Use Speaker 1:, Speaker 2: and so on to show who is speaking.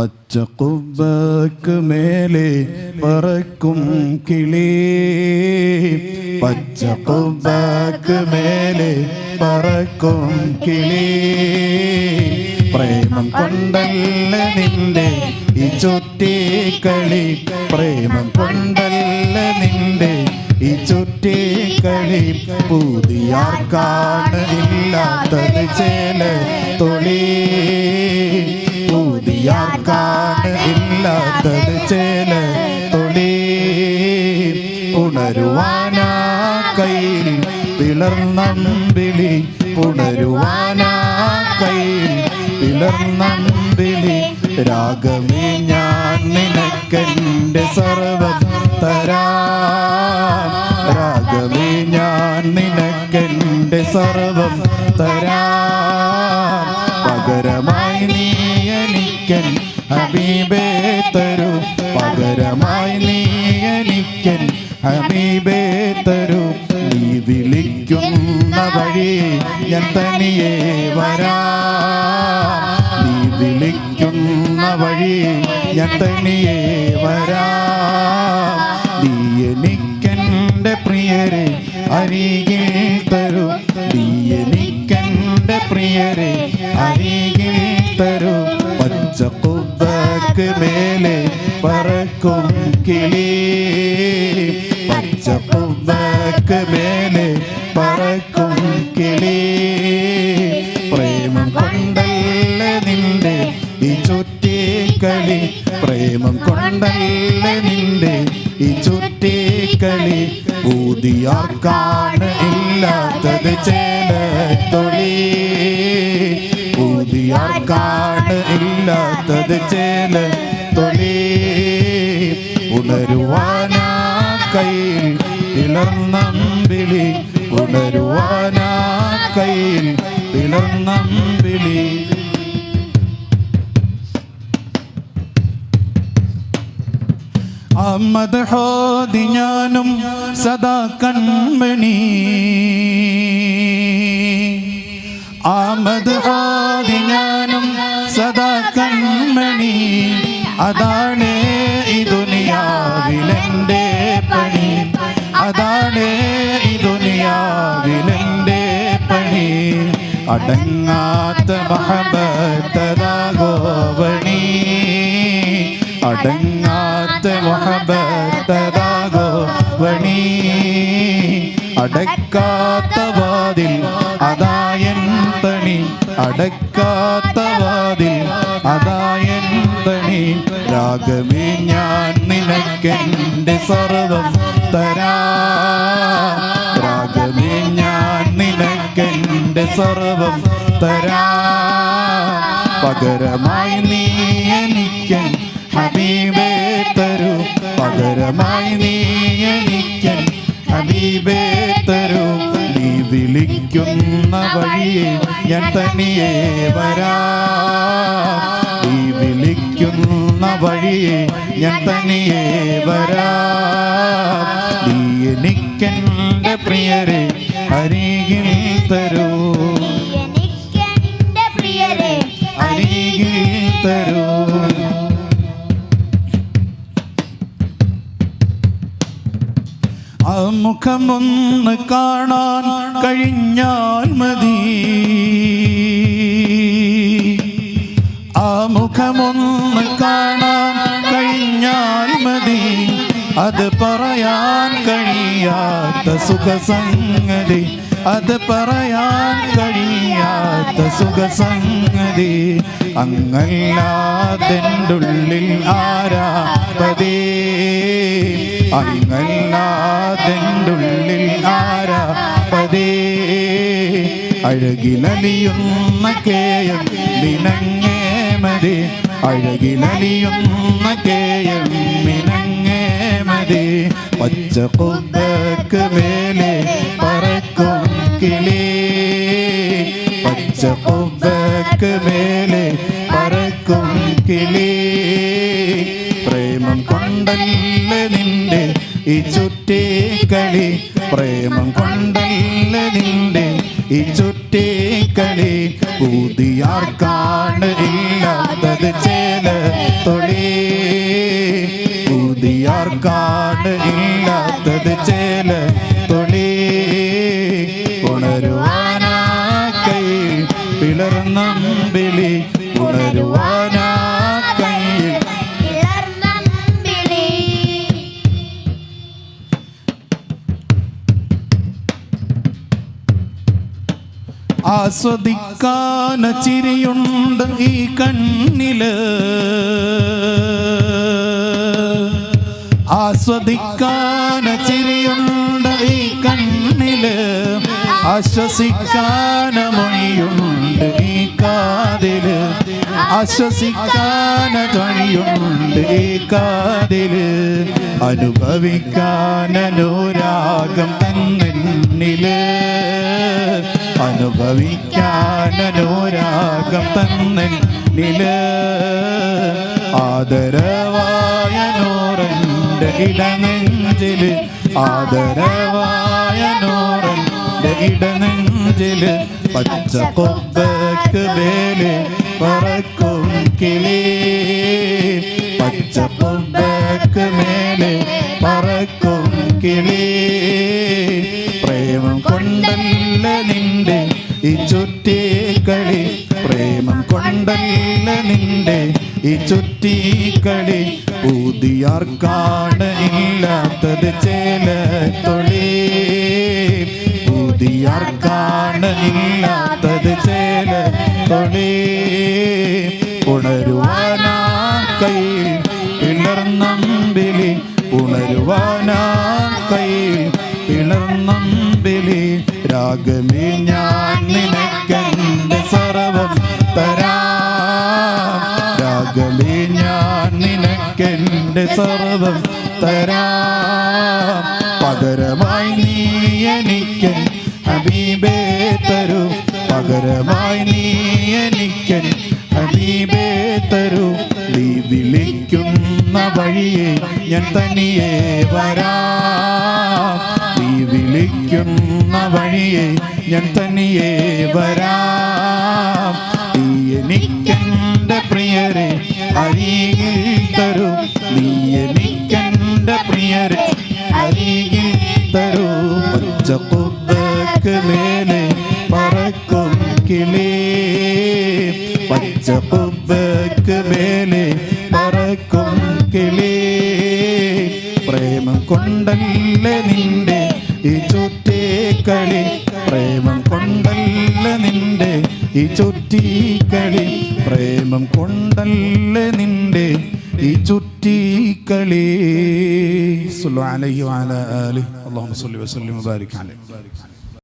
Speaker 1: പച്ചക്കുബക്ക് മേലെ പറക്കും കിളി. പച്ചക്കുബക്ക് മേലെ പറക്കും കിളി. പ്രേമം കൊണ്ടല്ല നിന്റെ ഈ ചുറ്റിക്കളി പ്രേമം കൊണ്ടല്ല നിന്റെ ഈ ചുറ്റിക്കളി പുതിയാർക്കാണ് ഇല്ലാത്തത് ചേല. ഉണരുവാനാ കയ്യിൽ പിളർന്നമ്പിളി പുണരുവാനാ കയ്യിൽ പിളർന്നമ്പിളി രാഗമേ ഞാൻ നിനക്കെന്റെ സർവം രാഗമേ ഞാൻ നിനക്കെന്റെ സർവം തരാം. പകരമായി നീ എനിക്കൻ ഹബീബേ വിളിക്കുന്ന വഴി ഞാൻ തനിയെ വരാ. നീ വിളിക്കുന്ന വഴി ഞാൻ തനിയെ വരാ. നീ എനിക്കെന്റെ പ്രിയരെ അരികിൽ തരൂ. നീ എനിക്കെന്റെ പ്രിയരെ അരികിൽ തരൂ. പച്ചക്കുബക്ക് മേലെ പറക്കും കിളി. പച്ചക്കുബക്ക് മേലെ പറക്കും കിളി. പ്രേമം കൊണ്ടല്ല നിന്റെ ഈ ചുറ്റിക്കളി? പ്രേമം കൊണ്ടല്ല നിന്റെ ഈ ചുറ്റിക്കളി? ഊതിയാർക്കാണ് ഇല്ലാത്തത് ചേല തൊളി ഊതിയാർക്കാണ് ഇല്ലാത്തത് ചേല തൊളി ഉണരുവാനാ കയ്യിൽ പിളർന്നമ്പിളി ഉണരുവാനാ കയ്യിൽ പിളർന്നമ്പിളി അഹമ്മദ് ഹോദി ഞാനും സദാ കൺമണി. ആമദ് ഹോദി ഞാനും സദാ കൺമണി. അതാണ് ഈ ദുനിയാവിലെന്റെ പണി. അതാണ് അടങ്ങാത്ത മഹബത്തതാകോവണി. അടങ്ങാത്ത മഹബത്തതാകോ വണി അടക്കാത്ത വാതിൽ അതായൻ തണി അടക്കാത്ത വാതിൽ അതായൻ തണി രാഗമേ ഞാൻ നിനക്കെന്റെ സർവം തരാ. രാഗമേ ഞാൻ നിനക്കെന്റെ സർവം തരാ. പകരമായി നീ എനിക്ക് ഹബീബേ തരൂ. പകരമായി നീ എനിക്ക് ഹബീബേ തരൂ. നീ വിളിക്കുന്ന വഴിയെ ഞാൻ തനിയെ വരാ. നീ വിളിക്കുന്ന വഴിയെ ഞാൻ തനിയെ വരാ. നീ
Speaker 2: എനിക്കെന്റെ പ്രിയരെ
Speaker 1: അരികിൽ തരൂ. മുഖമൊന്ന് കാണാൻ കഴിഞ്ഞാൽ മതി. ആ മുഖമൊന്ന് കാണാൻ കഴിഞ്ഞാൽ മതി. അത് പറയാൻ കഴിയാത്ത സുഖസംഗതി. അത് പറയാൻ കഴിയാത്ത സുഖസംഗതി. അങ്ങല്ലാതെ ഉള്ളിൽ ആരാപതേ അങ്ങല്ലാതെണ്ടുള്ളിൽ ആരാപതേ? അഴകിലലിയുന്ന കേയം നിനങ്ങേ മതി. അഴകിലലിയുന്ന കേയം നിനങ്ങേ മതി. പച്ച കുബക്ക് മേലെ പറക്കും കിളി. പച്ച കുബക്ക് മേലെ പറക്കും കിളി. കൊണ്ടല്ല നിന്റെ ഈ കളി പ്രേമം കൊണ്ടല്ല നിന്റെ ഈ കളി പുതിയാർക്കാണ് ഇല്ലാത്തത് ചേല തൊളി പുതിയാർക്കാണ് ഇല്ലാത്തത് ചേല തൊളി
Speaker 2: ഉണരുവാനാക്കയിൽ പിളർന്നമ്പിളി ഉണരുവാൻ
Speaker 1: ആസ്വദിക്കാൻ ചിരിയുണ്ട് ഈ കണ്ണിൽ. ആസ്വദിക്കാന ചിരിയുണ്ട് ഈ കണ്ണിൽ. ആശ്വസിക്കാന ഈ കാതിൽ. ആശ്വസിക്കാന തൊഴിയുണ്ട് ഈ കാതിൽ. അനുഭവിക്കാൻ അനുരാഗം തന്നിൽ അനുഭവിക്കാൻ അനുരാഗം തന്നിൽ ആദരവായ നോറന്റെ ഇടനെഞ്ചിൽ ആദരവായ നോറന്റെ ഇടനെഞ്ചിൽ പച്ച കൊമ്പക്ക് വേൽ പറക്കും കിളി. പച്ച കൊമ്പക്ക് മേലെ പറക്കും കിളി. കൊണ്ടല്ല നിന്റെ. ഈ ചുറ്റിക്കളി പ്രേമം കൊണ്ടല്ല നിന്റെ. ഈ ചുറ്റിക്കളി പുതിയാർക്കാണ് ഇല്ലാത്തത് ചേല തൊളി പുതിയാർക്കാണ് ഇല്ലാത്തത് ചേല തൊളി ഉണരുവാനാ കയ്യിൽ ഇളർന്നമ്പിളി ഉണരുവാനാ കയ്യിൽ ഇളർന്നമ്പിളി രാഗമേ ഞാൻ നിനക്കെന്റെ സർവം തരാം. രാഗമേ ഞാൻ നിനക്കെന്റെ സർവം തരാം. പകരമായി നീ എനിക്ക് ഹബീബേ തരൂ. പകരമായി നീ എനിക്ക് ഹബീബേ തരൂ. നീ വിളിക്കുന്ന വഴിയെ ഞാൻ തനിയെ വരാം. വിളിക്കുന്ന വഴിയെ ഞാൻ തനിയെ വരാം. നീ എനിക്കെന്റെ പ്രിയരെ അരികിൽ തരൂ. നീ എനിക്കെന്റെ പ്രിയരെ അരികിൽ തരൂ. പച്ചക്കുബക്ക് മേലെ പറക്കും കിളി. പച്ചക്കുബക്ക് മേലെ പറക്കും കിളി. പ്രേമം കൊണ്ടല്ലേ നിന്റെ ഈ ചുറ്റിക്കളി പ്രേമം കൊണ്ടല്ല നിന്റെ. ഈ ചുറ്റിക്കളി പ്രേമം കൊണ്ടല്ല നിന്റെ. ഈ ചുറ്റിക്കളി സുല്ലു അലൈഹി വാലി അള്ളാഹു വസല്ലിം വബാരിക് അലൈഹി.